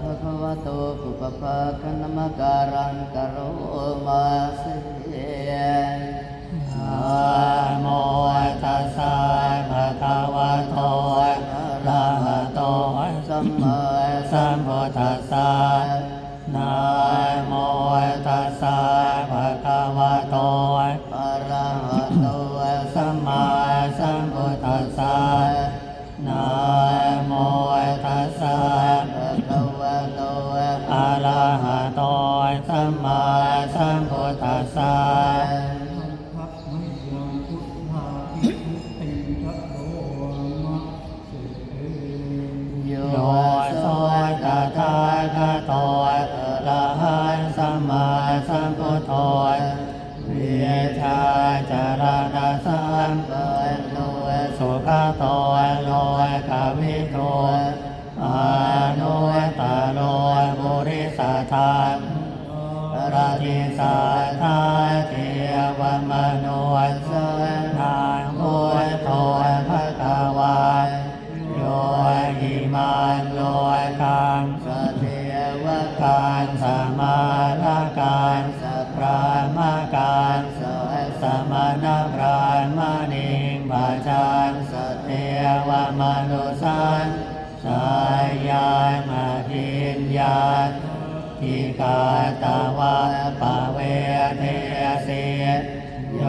พระควะโตปุปภาคณมการังกโรมาเสยนะโม สเทวมนุสันสายานมาทิญญาทิกาตาวะปะเวเทเสโย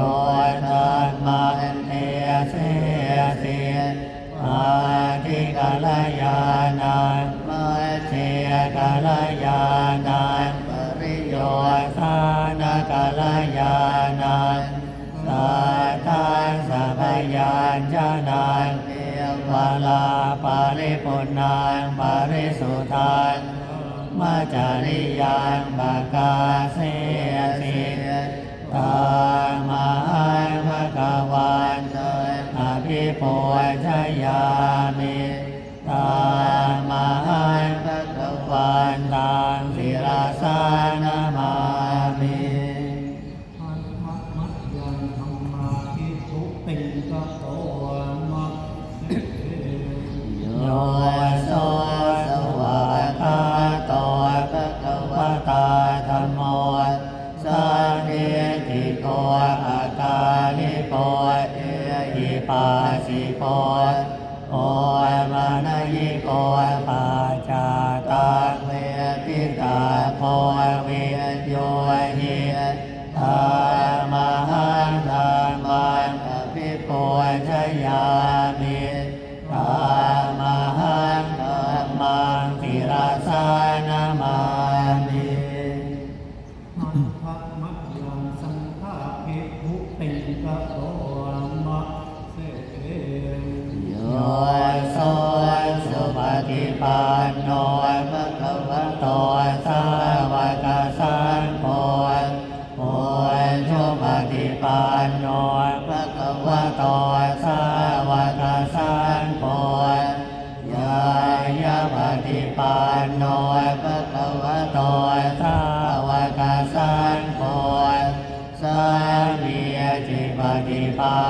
ธานมันเทเสเสอาทิกาลยานันมาเทกาลยานันปริโยสานากาลยานันสา ญชานังมาลาปาริปุณางปาริสุทานมาจาริยังบากาเสสิตางมาอังมะกวันอภิปุชยา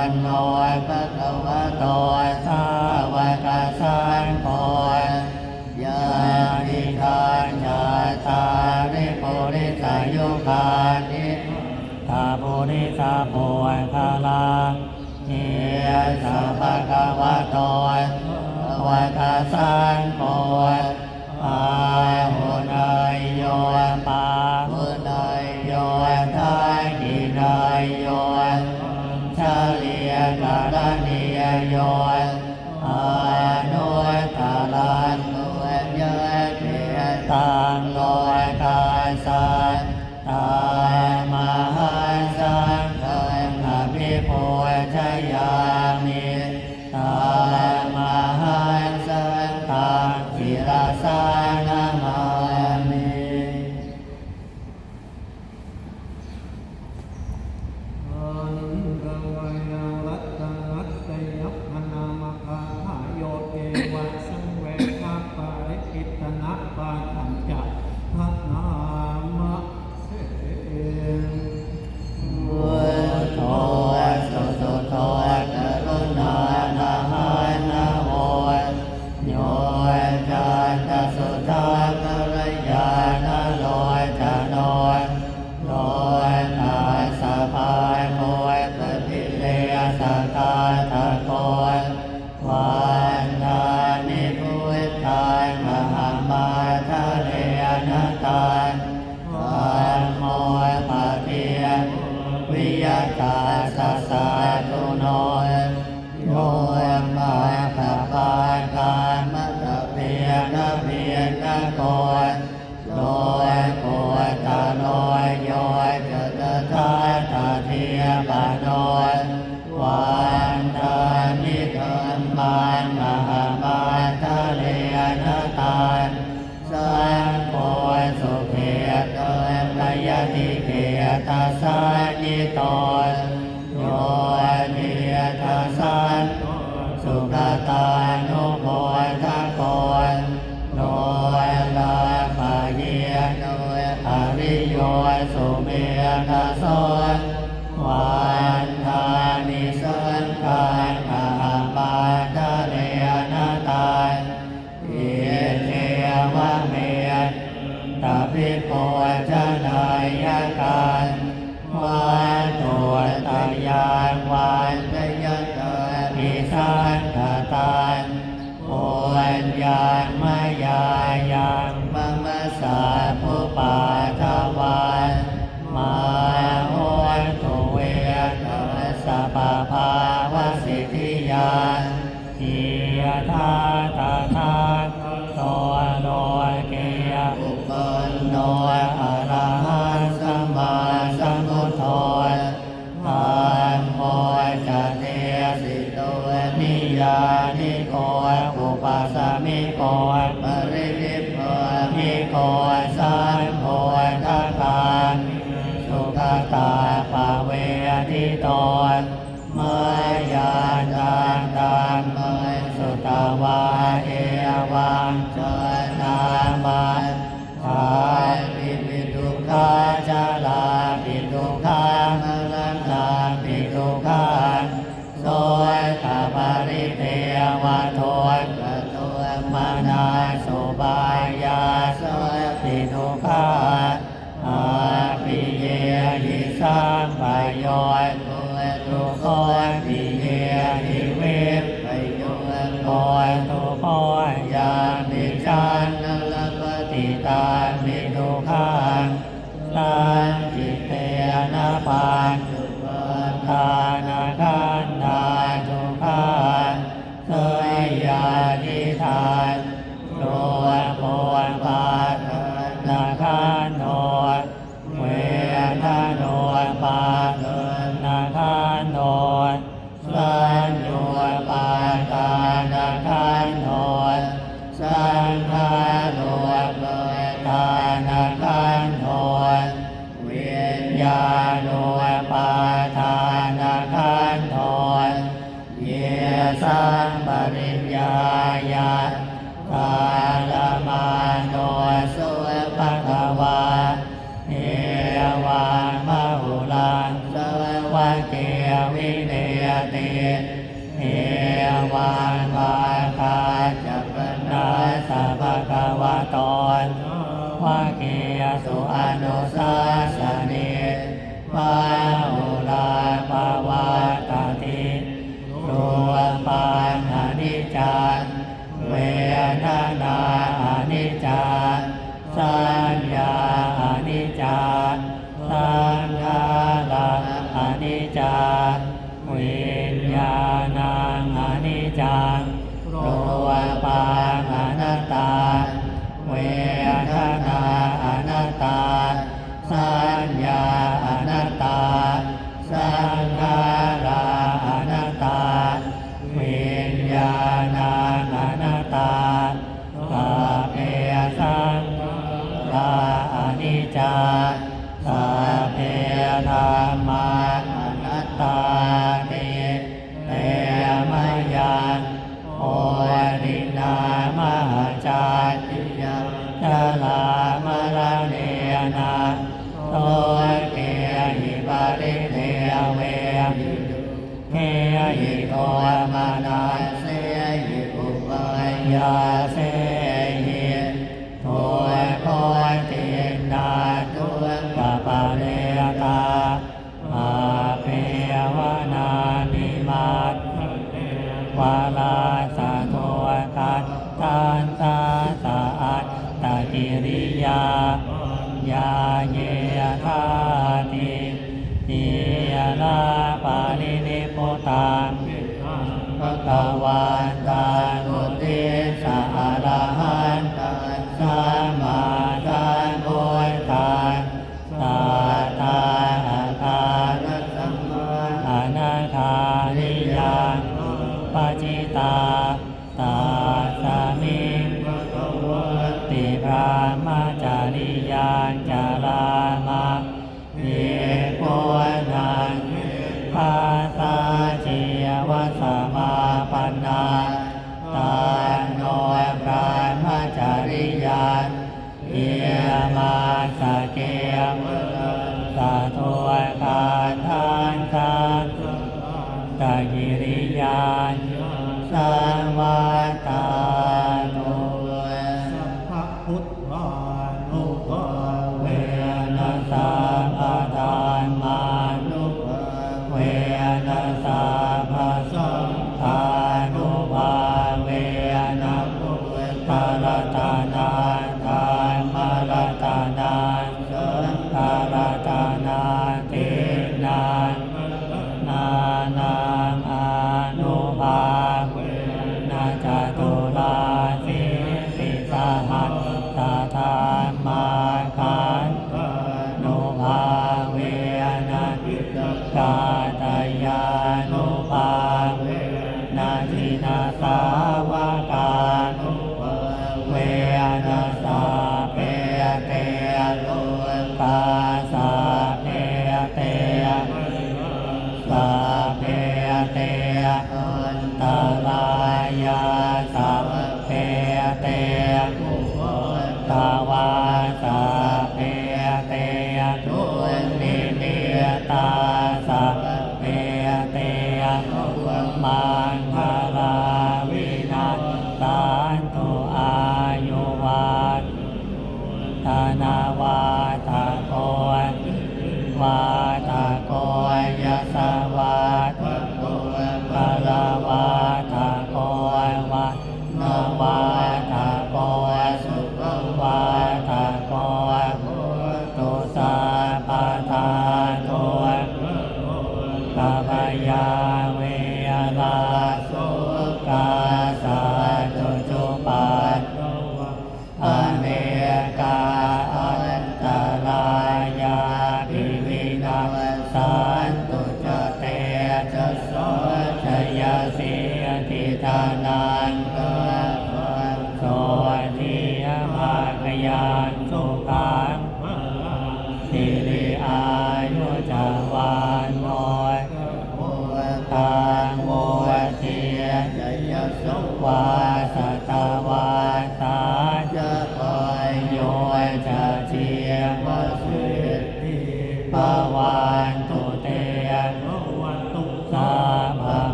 วันโนพระวะโตสาวกสันโกยานิทานญตาริปุริสายุคานิตาปุริสาปวยคาลาเอสาภะกวะโตวะกสันโก งโอทาสัตตา Maha. ทิโตเมยานตาตามเมสุตาวา จิตเตนะปัญจ ยาเสหิโทโพตินาตุปะปเรตาอาเปวนานิมาตวลาสะโทตัสทานสาสะอัตตะกิริยายาเยธาติติยาปาลินิตังตะวา จิตาตาสามิงติพระมาจริยานจา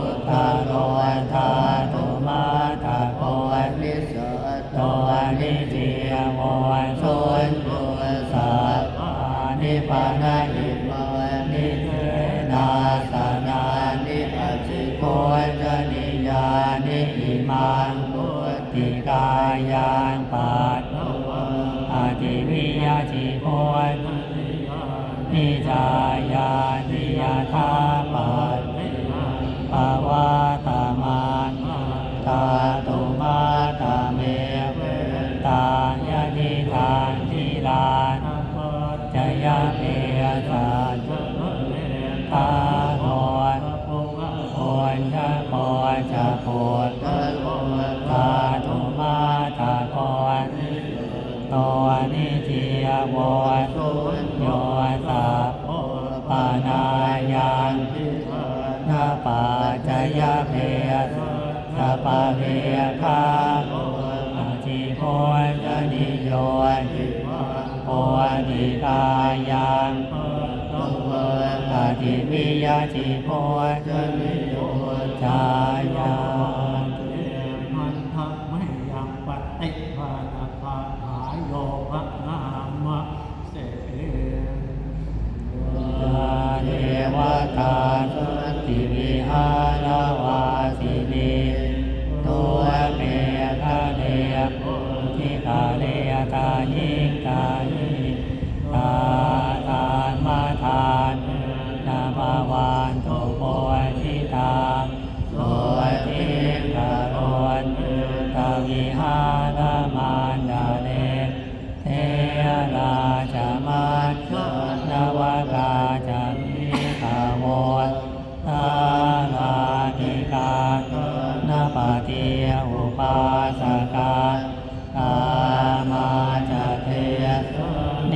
Amen. ติโพชนิโยจา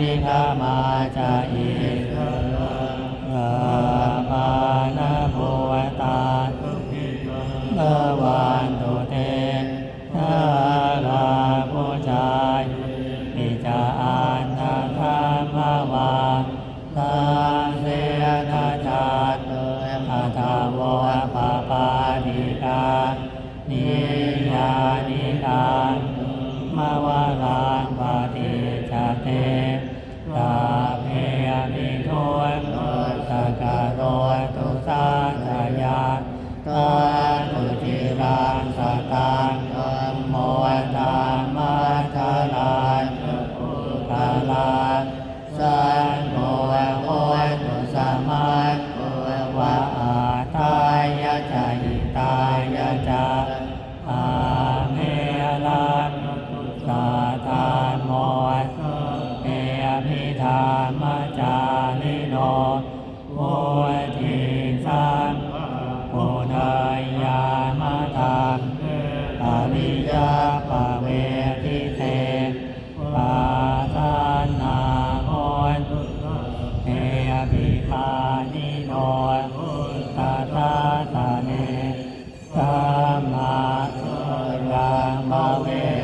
มิธามาจาอิเท my way